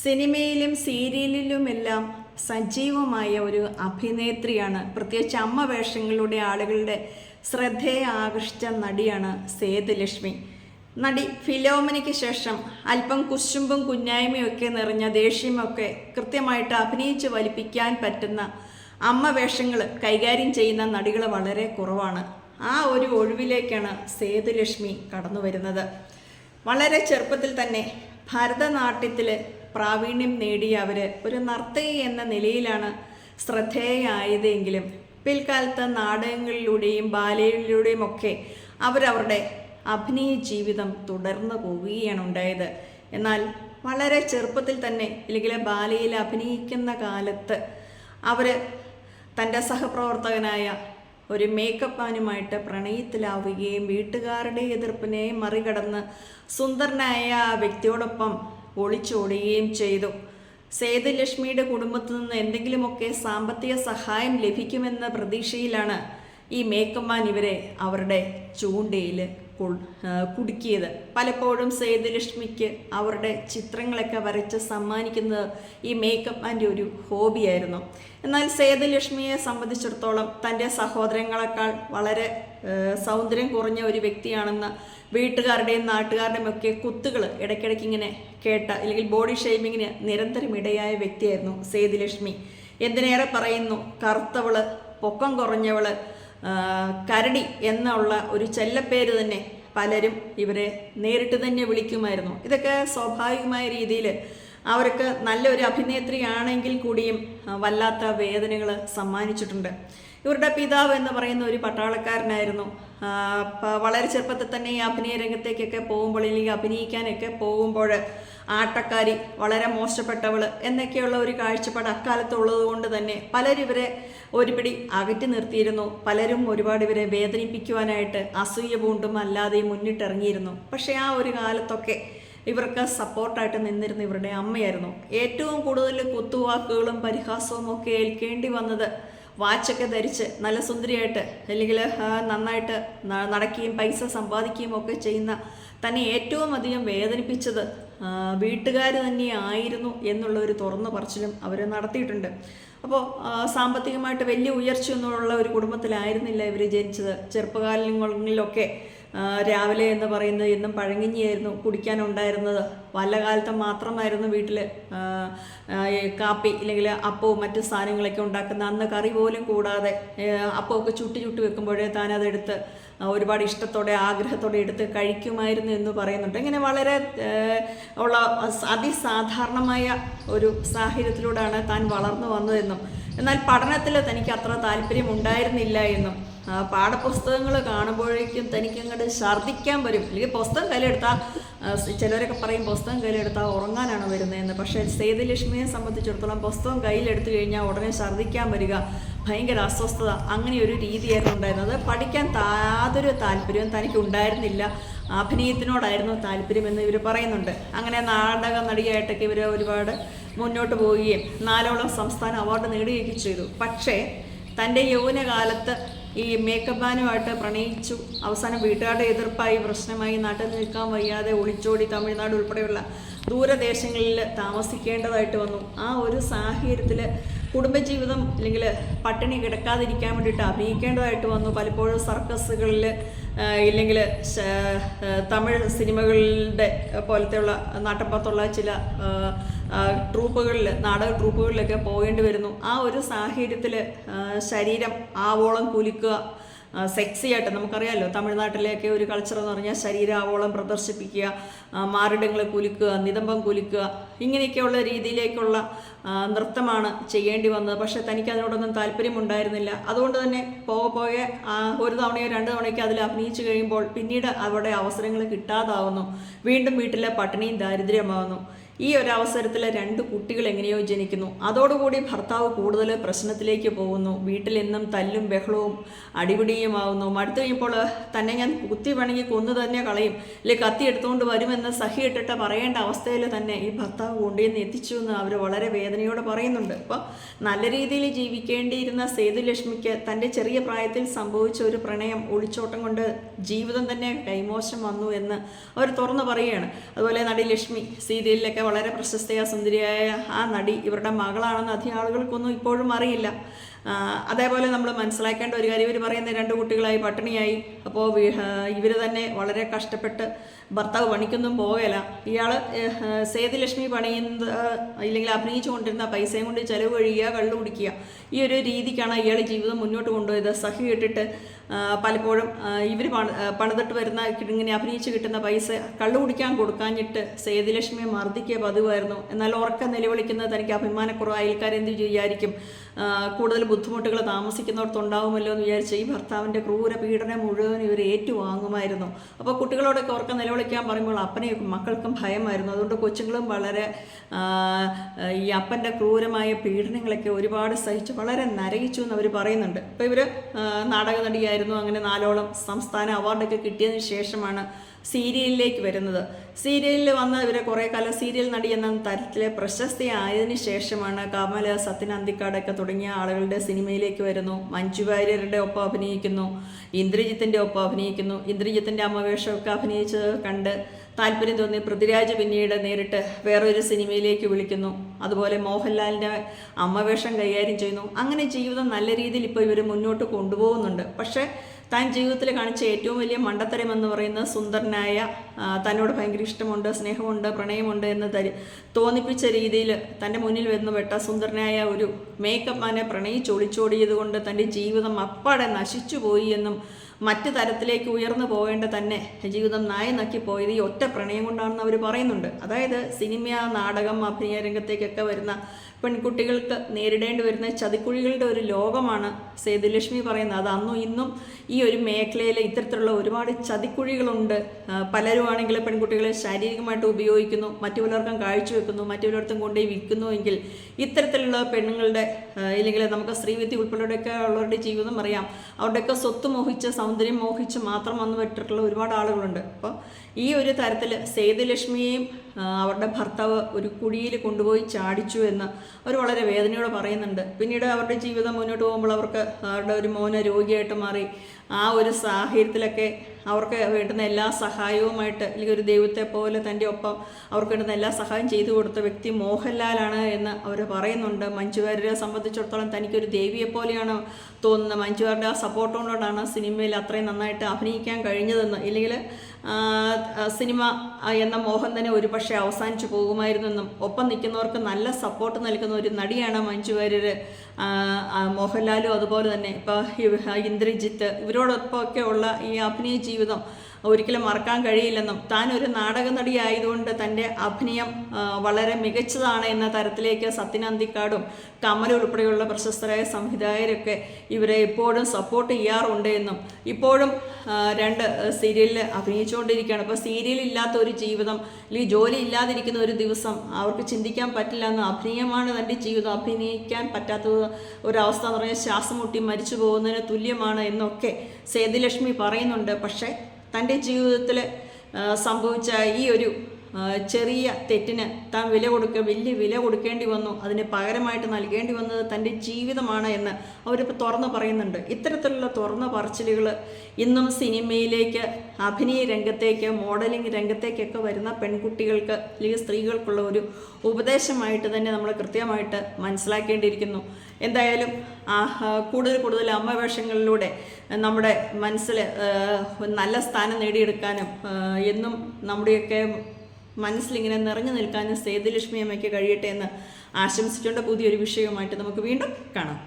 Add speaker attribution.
Speaker 1: സിനിമയിലും സീരിയലിലുമെല്ലാം സജീവമായ ഒരു അഭിനേത്രിയാണ്. പ്രത്യേകിച്ച് അമ്മ വേഷങ്ങളുടെ ആളുകളുടെ ശ്രദ്ധയെ ആകർഷിച്ച നടിയാണ് സേതുലക്ഷ്മി. നടി ഫിലോമനയ്ക്ക് ശേഷം അല്പം കുശുമ്പും കുഞ്ഞായ്മയും ഒക്കെ നിറഞ്ഞ ദേഷ്യമൊക്കെ കൃത്യമായിട്ട് അഭിനയിച്ച് വലിപ്പിക്കാൻ പറ്റുന്ന അമ്മ വേഷങ്ങൾ കൈകാര്യം ചെയ്യുന്ന നടികൾ വളരെ കുറവാണ്. ആ ഒരു ഒഴിവിലേക്കാണ് സേതുലക്ഷ്മി കടന്നു വരുന്നത് വളരെ ചെറുപ്പത്തിൽ തന്നെ ഭരതനാട്യത്തിൽ പ്രാവീണ്യം നേടിയ അവർ ഒരു നർത്തകി എന്ന നിലയിലാണ് ശ്രദ്ധേയായതെങ്കിലും പിൽക്കാലത്ത് നാടകങ്ങളിലൂടെയും ബാലയിലൂടെയും ഒക്കെ അവരവരുടെ അഭിനയ ജീവിതം തുടർന്നു പോവുകയാണ് ഉണ്ടായത്. എന്നാൽ വളരെ ചെറുപ്പത്തിൽ തന്നെ അല്ലെങ്കിൽ ബാലയിൽ അഭിനയിക്കുന്ന കാലത്ത് അവർ തന്റെ സഹപ്രവർത്തകനായ ഒരു മേക്കപ്പ് മാനുമായിട്ട് പ്രണയത്തിലാവുകയും വീട്ടുകാരുടെ എതിർപ്പിനെ മറികടന്ന് സുന്ദരനായ വ്യക്തിയോടൊപ്പം ഒളിച്ചോടുകയും ചെയ്തു. സേതുലക്ഷ്മിയുടെ കുടുംബത്തിൽ നിന്ന് എന്തെങ്കിലുമൊക്കെ സാമ്പത്തിക സഹായം ലഭിക്കുമെന്ന പ്രതീക്ഷയിലാണ് ഈ മേക്കമ്മാൻ ഇവരെ അവരുടെ ചൂണ്ടയിൽ കുടുക്കിയത്. പലപ്പോഴും സേതുലക്ഷ്മിക്ക് അവരുടെ ചിത്രങ്ങളൊക്കെ വരച്ച് സമ്മാനിക്കുന്നത് ഈ മേക്കപ്പ് ആൻഡ് ഒരു ഹോബിയായിരുന്നു എന്നാൽ സേതുലക്ഷ്മിയെ സംബന്ധിച്ചിടത്തോളം തന്റെ സഹോദരങ്ങളെക്കാൾ വളരെ സൗന്ദര്യം കുറഞ്ഞ ഒരു വ്യക്തിയാണെന്ന് വീട്ടുകാരുടെയും നാട്ടുകാരുടെയും ഒക്കെ കുത്തുകൾ ഇടയ്ക്കിടയ്ക്ക് ഇങ്ങനെ കേട്ട അല്ലെങ്കിൽ ബോഡി ഷേമിങ്ങിന് നിരന്തരം ഇടയായ വ്യക്തിയായിരുന്നു സേതുലക്ഷ്മി. എന്തിനേറെ പറയുന്നു? കറുത്തവൾ പൊക്കം കുറഞ്ഞവൾ കരടി എന്നുള്ള ഒരു ചെല്ലപ്പേര് തന്നെ പലരും ഇവരെ നേരിട്ട് തന്നെ വിളിക്കുമായിരുന്നു. ഇതൊക്കെ സ്വാഭാവികമായ രീതിയിൽ അവർക്ക് നല്ലൊരു അഭിനേത്രിയാണെങ്കിൽ കൂടിയും വല്ലാത്ത വേദനകൾ സമ്മാനിച്ചിട്ടുണ്ട്. ഇവരുടെ പിതാവ് എന്ന് പറയുന്ന ഒരു പട്ടാളക്കാരനായിരുന്നു. വളരെ ചെറുപ്പത്തിൽ തന്നെ ഈ അഭിനയ രംഗത്തേക്കൊക്കെ പോകുമ്പോൾ അല്ലെങ്കിൽ അഭിനയിക്കാനൊക്കെ പോകുമ്പോൾ ആട്ടക്കാരി വളരെ മോശപ്പെട്ടവൾ എന്നൊക്കെയുള്ള ഒരു കാഴ്ചപ്പാട് അക്കാലത്തുള്ളത് കൊണ്ട് തന്നെ പലരും ഇവരെ ഒരു അകറ്റി നിർത്തിയിരുന്നു. പലരും ഒരുപാട് ഇവരെ വേദനിപ്പിക്കുവാനായിട്ട് അസൂയ പൂണ്ടും അല്ലാതെയും മുന്നിട്ടിറങ്ങിയിരുന്നു. പക്ഷേ ആ ഒരു കാലത്തൊക്കെ ഇവർക്ക് സപ്പോർട്ടായിട്ട് നിന്നിരുന്ന ഇവരുടെ അമ്മയായിരുന്നു. ഏറ്റവും കൂടുതൽ കുത്തുവാക്കുകളും പരിഹാസവും ഒക്കെ ഏൽക്കേണ്ടി വന്നത് വാച്ചൊക്കെ ധരിച്ച് നല്ല സുന്ദരിയായിട്ട് അല്ലെങ്കിൽ നന്നായിട്ട് നടക്കുകയും പൈസ സമ്പാദിക്കുകയും ഒക്കെ ചെയ്യുന്ന തന്നെ ഏറ്റവും അധികം വേദനിപ്പിച്ചത് വീട്ടുകാർ തന്നെയായിരുന്നു എന്നുള്ള ഒരു തുറന്നു പറച്ചിലും അവർ നടത്തിയിട്ടുണ്ട്. അപ്പോൾ സാമ്പത്തികമായിട്ട് വലിയ ഉയർച്ചയൊന്നുമുള്ള ഒരു കുടുംബത്തിലായിരുന്നില്ല ഇവർ ജനിച്ചത്. ചെറുപ്പകാലങ്ങളിലൊക്കെ രാവിലെ എന്ന് പറയുന്നത് എന്നും പഴങ്ങിഞ്ഞിയായിരുന്നു കുടിക്കാനുണ്ടായിരുന്നത്. വല്ല കാലത്ത് മാത്രമായിരുന്നു വീട്ടിൽ കാപ്പി ഇല്ലെങ്കിൽ അപ്പവും മറ്റു സാധനങ്ങളൊക്കെ ഉണ്ടാക്കുന്ന അന്ന് കറി പോലും കൂടാതെ അപ്പമൊക്കെ ചുട്ടി ചുട്ടി വെക്കുമ്പോഴേ താനതെടുത്ത് ഒരുപാട് ഇഷ്ടത്തോടെ ആഗ്രഹത്തോടെ എടുത്ത് കഴിക്കുമായിരുന്നു എന്ന് പറയുന്നുണ്ട്. ഇങ്ങനെ വളരെ ഉള്ള അതിസാധാരണമായ ഒരു സാഹചര്യത്തിലൂടെയാണ് താൻ വളർന്നു വന്നതെന്നും എന്നാൽ പഠനത്തിൽ തനിക്ക് അത്ര താല്പര്യം ഉണ്ടായിരുന്നില്ല എന്നും. പാഠപുസ്തകങ്ങൾ കാണുമ്പോഴേക്കും തനിക്കങ്ങോട്ട് ഛർദ്ദിക്കാൻ വരും. അല്ലെങ്കിൽ പുസ്തകം കയ്യിലെടുത്താൽ ചിലരൊക്കെ പറയും പുസ്തകം കയ്യിലെടുത്താൽ ഉറങ്ങാനാണ് വരുന്നതെന്ന്. പക്ഷേ സേതുലക്ഷ്മിയെ സംബന്ധിച്ചിടത്തോളം പുസ്തകം കയ്യിലെടുത്തു കഴിഞ്ഞാൽ ഉടനെ ഛർദ്ദിക്കാൻ വരിക. ഭയങ്കര അസ്വസ്ഥത. അങ്ങനെ ഒരു രീതിയായിരുന്നു ഉണ്ടായിരുന്നത്. പഠിക്കാൻ യാതൊരു താല്പര്യവും തനിക്ക് ഉണ്ടായിരുന്നില്ല. അഭിനയത്തിനോടായിരുന്നു താല്പര്യമെന്ന് ഇവർ പറയുന്നുണ്ട്. അങ്ങനെ നാടക നടിയായിട്ടൊക്കെ ഇവർ ഒരുപാട് മുന്നോട്ട് പോവുകയും നാലോളം സംസ്ഥാന അവാർഡ് നേടുകയൊക്കെ ചെയ്തു. പക്ഷേ തന്റെ യൗവനകാലത്ത് ഈ മേക്കപ്പ് മാനുമായിട്ട് പ്രണയിച്ചു. അവസാനം വീട്ടുകാരുടെ എതിർപ്പായി പ്രശ്നമായി നാട്ടിൽ നിൽക്കാൻ വയ്യാതെ ഒളിച്ചോടി തമിഴ്നാട് ഉൾപ്പെടെയുള്ള ദൂരദേശങ്ങളിൽ താമസിക്കേണ്ടതായിട്ട് വന്നു. ആ ഒരു സാഹചര്യത്തിൽ കുടുംബജീവിതം അല്ലെങ്കിൽ പട്ടിണി കിടക്കാതിരിക്കാൻ വേണ്ടിയിട്ട് അഭിനയിക്കേണ്ടതായിട്ട് വന്നു. പലപ്പോഴും സർക്കസുകളിൽ ഇല്ലെങ്കിൽ തമിഴ് സിനിമകളുടെ പോലത്തെയുള്ള നാട്ടപ്പുറത്തുള്ള ചില ട്രൂപ്പുകളിൽ നാടക ട്രൂപ്പുകളിലൊക്കെ പോകേണ്ടി വരുന്നു. ആ ഒരു സാഹചര്യത്തിൽ ശരീരം ആവോളം കുലുക്കുക സെക്സി ആയിട്ട് നമുക്കറിയാമല്ലോ തമിഴ്നാട്ടിലെയൊക്കെ ഒരു കൾച്ചർ എന്ന് പറഞ്ഞാൽ ശരീരാവോളം പ്രദർശിപ്പിക്കുക മാറിടങ്ങൾ കുലുക്കുക നിതംബം കുലുക്കുക ഇങ്ങനെയൊക്കെയുള്ള രീതിയിലേക്കുള്ള നൃത്തമാണ് ചെയ്യേണ്ടി വന്നത്. പക്ഷേ തനിക്ക് അതിനോടൊന്നും താല്പര്യമുണ്ടായിരുന്നില്ല. അതുകൊണ്ട് തന്നെ പോകെ പോകെ ഒരു തവണയോ രണ്ട് തവണയൊക്കെ അതിൽ അഭിനയിച്ചു കഴിയുമ്പോൾ പിന്നീട് അവിടെ അവസരങ്ങൾ കിട്ടാതാവുന്നു. വീണ്ടും വീട്ടിലെ പട്ടിണിയും ദാരിദ്ര്യമാവുന്നു. ഈ ഒരു അവസരത്തിൽ രണ്ട് കുട്ടികൾ എങ്ങനെയോ ജനിക്കുന്നു. അതോടുകൂടി ഭർത്താവ് കൂടുതൽ പ്രശ്നത്തിലേക്ക് പോകുന്നു. വീട്ടിൽ എന്നും തല്ലും ബഹളവും അടിപിടിയുമാവുന്നു മടുത്തു കഴിയുമ്പോൾ തന്നെ ഞാൻ കുത്തി പണങ്ങി കൊന്നു തന്നെ കളയും. അല്ലെ കത്തി എടുത്തുകൊണ്ട് വരുമെന്ന് സഹി ഇട്ടിട്ട് പറയേണ്ട അവസ്ഥയിൽ തന്നെ ഈ ഭർത്താവ് കൊണ്ടുവന്ന് എത്തിച്ചു എന്ന് അവർ വളരെ വേദനയോടെ പറയുന്നുണ്ട്. അപ്പോൾ നല്ല രീതിയിൽ ജീവിക്കേണ്ടിയിരുന്ന സേതുലക്ഷ്മിക്ക് തന്റെ ചെറിയ പ്രായത്തിൽ സംഭവിച്ച ഒരു പ്രണയം ഒളിച്ചോട്ടം കൊണ്ട് ജീവിതം തന്നെ കൈമോശം വന്നു എന്ന് അവർ തുറന്നു പറയുകയാണ്. അതുപോലെ നടി ലക്ഷ്മി സീരിയലിലൊക്കെ വളരെ പ്രശസ്തയായ സുന്ദരിയായ ആ നടി. ഇവരുടെ മകളാണെന്ന് അധികം ആളുകൾക്കൊന്നും ഇപ്പോഴും അറിയില്ല. അതേപോലെ നമ്മൾ മനസ്സിലാക്കേണ്ട ഒരു കാര്യം ഇവർ പറയുന്ന രണ്ട് കുട്ടികളായി പട്ടിണിയായി. അപ്പോൾ ഇവർ തന്നെ വളരെ കഷ്ടപ്പെട്ട് ഭർത്താവ് പണിക്കൊന്നും പോകല ഇയാൾ സേതുലക്ഷ്മി പണിയുന്നത് ഇല്ലെങ്കിൽ അഭിനയിച്ചു കൊണ്ടിരുന്ന പൈസയും കൊണ്ട് ചെലവ് കഴിയുക കള്ളു കുടിക്കുക. ഈ ഒരു രീതിക്കാണ് ഇയാൾ ജീവിതം മുന്നോട്ട് കൊണ്ടുപോയത്. സഹി ഇട്ടിട്ട് പലപ്പോഴും ഇവർ പണിതിട്ട് വരുന്ന ഇങ്ങനെ അഭിനയിച്ച് കിട്ടുന്ന പൈസ കള്ളു കുടിക്കാൻ കൊടുക്കാഞ്ഞിട്ട് സേതുലക്ഷ്മിയെ മർദ്ദിക്കുക പതിവായിരുന്നു. എന്നാൽ ഉറക്കം നിലവിളിക്കുന്നത് തനിക്ക് അഭിമാനക്കുറവ് അയൽക്കാരെന്ത് വിചാരിക്കും കൂടുതൽ ബുദ്ധിമുട്ടുകൾ താമസിക്കുന്നിടത്തുണ്ടാവുമല്ലോ എന്ന് വിചാരിച്ച് ഈ ഭർത്താവിന്റെ ക്രൂര പീഡനം മുഴുവൻ ഇവർ ഏറ്റുവാങ്ങുമായിരുന്നു. അപ്പോൾ കുട്ടികളോടൊക്കെ ഓർക്ക് നിലവിളിക്കാൻ പറയുമ്പോൾ അപ്പനെയും മക്കൾക്കും ഭയമായിരുന്നു. അതുകൊണ്ട് കൊച്ചുങ്ങളും വളരെ ഈ അപ്പന്റെ ക്രൂരമായ പീഡനങ്ങളൊക്കെ ഒരുപാട് സഹിച്ച് വളരെ നരകിച്ചു എന്ന് അവർ പറയുന്നുണ്ട്. അപ്പോൾ ഇവർ നാടക നടിയായിരുന്നു അങ്ങനെ നാലോളം സംസ്ഥാന അവാർഡൊക്കെ കിട്ടിയതിന് ശേഷമാണ് സീരിയലിലേക്ക് വരുന്നത്. സീരിയലിൽ വന്ന ഇവരെ കുറേ കാലം സീരിയൽ നടി എന്ന തരത്തിലെ പ്രശസ്തി ആയതിനു ശേഷമാണ് കമൽ സത്യൻ അന്തിക്കാടൊക്കെ തുടങ്ങിയ ആളുകളുടെ സിനിമയിലേക്ക് വരുന്നു. മഞ്ജു വാര്യരുടെ ഒപ്പം അഭിനയിക്കുന്നു. ഇന്ദ്രജിത്തിന്റെ ഒപ്പം അഭിനയിക്കുന്നു. ഇന്ദ്രജിത്തിന്റെ അമ്മവേഷമൊക്കെ അഭിനയിച്ചത് കണ്ട് താല്പര്യം തോന്നി. പൃഥ്വിരാജ് പിന്നീട് നേരിട്ട് വേറൊരു സിനിമയിലേക്ക് വിളിക്കുന്നു. അതുപോലെ മോഹൻലാലിന്റെ അമ്മവേഷം കൈകാര്യം ചെയ്യുന്നു. അങ്ങനെ ജീവിതം നല്ല രീതിയിൽ ഇപ്പോൾ ഇവർ മുന്നോട്ട് കൊണ്ടുപോകുന്നുണ്ട്. പക്ഷേ താൻ ജീവിതത്തിൽ കാണിച്ച ഏറ്റവും വലിയ മണ്ടത്തരം എന്ന് പറയുന്ന സുന്ദരനായ തന്നോട് ഭയങ്കര ഇഷ്ടമുണ്ട് സ്നേഹമുണ്ട് പ്രണയമുണ്ട് എന്ന് തരി തോന്നിപ്പിച്ച രീതിയിൽ തന്റെ മുന്നിൽ വന്ന് വെട്ട സുന്ദരനായ ഒരു മേക്കപ്പ് മാനെ പ്രണയിച്ച് ഒളിച്ചോടിയത് കൊണ്ട് തന്റെ ജീവിതം അപ്പാടെ നശിച്ചു പോയി എന്നും മറ്റ് തരത്തിലേക്ക് ഉയർന്നു പോകേണ്ട തന്നെ ജീവിതം നായ നക്കി പോയത് ഈ ഒറ്റ പ്രണയം കൊണ്ടാണെന്ന് അവർ പറയുന്നുണ്ട്. അതായത് സിനിമ നാടകം അഭിനയ രംഗത്തേക്കൊക്കെ വരുന്ന പെൺകുട്ടികൾക്ക് നേരിടേണ്ടി വരുന്ന ചതിക്കുഴികളുടെ ഒരു ലോകമാണ് സേതുലക്ഷ്മി പറയുന്നത്. അത് അന്നും ഇന്നും ഈ ഒരു മേഖലയിൽ ഇത്തരത്തിലുള്ള ഒരുപാട് ചതിക്കുഴികളുണ്ട്. പലരും ആണെങ്കിൽ പെൺകുട്ടികളെ ശാരീരികമായിട്ട് ഉപയോഗിക്കുന്നു മറ്റു പലർക്കും കാഴ്ചവെക്കുന്നു മറ്റു പലർക്കും കൊണ്ടുപോയി വിൽക്കുന്നു എങ്കിൽ ഇത്തരത്തിലുള്ള പെണ്ണുങ്ങളുടെ ഇല്ലെങ്കിൽ നമുക്ക് സ്ത്രീവിദ്യ ഉൾപ്പെടെയൊക്കെ ഉള്ളവരുടെ ജീവിതം അറിയാം. അവരുടെയൊക്കെ സ്വത്ത് മോഹിച്ച് സൗന്ദര്യം മോഹിച്ച് മാത്രം വന്നു പറ്റിട്ടുള്ള ഒരുപാട് ആളുകളുണ്ട്. അപ്പോൾ ഈ ഒരു തരത്തിൽ സേതുലക്ഷ്മിയെയും അവരുടെ ഭർത്താവ് ഒരു കുഴിയിൽ കൊണ്ടുപോയി ചാടിച്ചു എന്ന് അവർ വളരെ വേദനയോടെ പറയുന്നുണ്ട്. പിന്നീട് അവരുടെ ജീവിതം മുന്നോട്ട് പോകുമ്പോൾ അവർക്ക് അവരുടെ ഒരു മോന രോഗിയായിട്ട് മാറി. ആ ഒരു സാഹചര്യത്തിലൊക്കെ അവർക്ക് വേണ്ടുന്ന എല്ലാ സഹായവുമായിട്ട് അല്ലെങ്കിൽ ഒരു ദൈവത്തെ പോലെ തന്റെ ഒപ്പം അവർക്ക് വേണ്ടുന്ന എല്ലാ സഹായം ചെയ്തു കൊടുത്ത വ്യക്തി മോഹൻലാലാണ് എന്ന് അവർ പറയുന്നുണ്ട്. മഞ്ജുവാര്യരെ സംബന്ധിച്ചിടത്തോളം തനിക്കൊരു ദേവിയെ പോലെയാണ് തോന്നുന്നത്. മഞ്ജുവാരുടെ ആ സപ്പോർട്ടോടാണ് സിനിമയിൽ അത്രയും നന്നായിട്ട് അഭിനയിക്കാൻ കഴിഞ്ഞതെന്ന്. ഇല്ലെങ്കിൽ സിനിമ എന്ന മോഹൻ തന്നെ ഒരുപക്ഷെ അവസാനിച്ചു പോകുമായിരുന്നെന്നും. ഒപ്പം നിൽക്കുന്നവർക്ക് നല്ല സപ്പോർട്ട് നൽകുന്ന ഒരു നടിയാണ് മഞ്ജു വാര്യർ ആ, ആ, മോഹൻലാലും അതുപോലെ തന്നെ. ഇപ്പോൾ ഇന്ദ്രജിത്ത് ഇവരോടൊപ്പമൊക്കെ ഉള്ള ഈ അഭിനയ ജീവിതം ഒരിക്കലും മറക്കാൻ കഴിയില്ലെന്നും താൻ ഒരു നാടക നടി ആയതുകൊണ്ട് തന്റെ അഭിനയം വളരെ മികച്ചതാണ് എന്ന തരത്തിലേക്ക് സത്യനന്ദിക്കാടും കമൽ ഉൾപ്പെടെയുള്ള പ്രശസ്തരായ സംവിധായകരൊക്കെ ഇവരെ എപ്പോഴും സപ്പോർട്ട് ചെയ്യാറുണ്ട് എന്നും. ഇപ്പോഴും രണ്ട് സീരിയലിൽ അഭിനയിച്ചുകൊണ്ടിരിക്കുകയാണ്. അപ്പോൾ സീരിയൽ ഇല്ലാത്ത ഒരു ജീവിതം അല്ലെങ്കിൽ ജോലി ഇല്ലാതിരിക്കുന്ന ഒരു ദിവസം അവർക്ക് ചിന്തിക്കാൻ പറ്റില്ല എന്ന് അഭിനയമാണ് തന്റെ ജീവിതം. അഭിനയിക്കാൻ പറ്റാത്ത ഒരവസ്ഥ എന്ന് പറഞ്ഞാൽ ശ്വാസം മുട്ടി മരിച്ചു പോകുന്നതിന് തുല്യമാണ് എന്നൊക്കെ സേതുലക്ഷ്മി പറയുന്നുണ്ട്. പക്ഷേ തന്റെ ജീവിതത്തിൽ സംഭവിച്ച ഈ ഒരു ചെറിയ തെറ്റിന് താൻ വില കൊടുക്ക വലിയ വില കൊടുക്കേണ്ടി വന്നു അതിന് പകരമായിട്ട് നൽകേണ്ടി വന്നത് തന്റെ ജീവിതമാണ് എന്ന് അവരിപ്പോൾ തുറന്ന് പറയുന്നുണ്ട്. ഇത്തരത്തിലുള്ള തുറന്ന പറച്ചിലുകൾ ഇന്നും സിനിമയിലേക്ക് അഭിനയ രംഗത്തേക്ക് മോഡലിംഗ് രംഗത്തേക്കൊക്കെ വരുന്ന പെൺകുട്ടികൾക്ക് അല്ലെങ്കിൽ സ്ത്രീകൾക്കുള്ള ഒരു ഉപദേശമായിട്ട് തന്നെ നമ്മൾ കൃത്യമായിട്ട് മനസ്സിലാക്കേണ്ടിയിരിക്കുന്നു. എന്തായാലും കൂടുതൽ കൂടുതൽ അമ്മ വേഷങ്ങളിലൂടെ നമ്മുടെ മനസ്സിൽ നല്ല സ്ഥാനം നേടിയെടുക്കാനും എന്നും നമ്മുടെയൊക്കെ മനസ്സിലിങ്ങനെ നിറഞ്ഞു നിൽക്കാനും സേതുലക്ഷ്മി അമ്മയ്ക്ക് കഴിയട്ടെ എന്ന് ആശംസിച്ചുകൊണ്ട് പുതിയൊരു വിഷയവുമായിട്ട് നമുക്ക് വീണ്ടും കാണാം.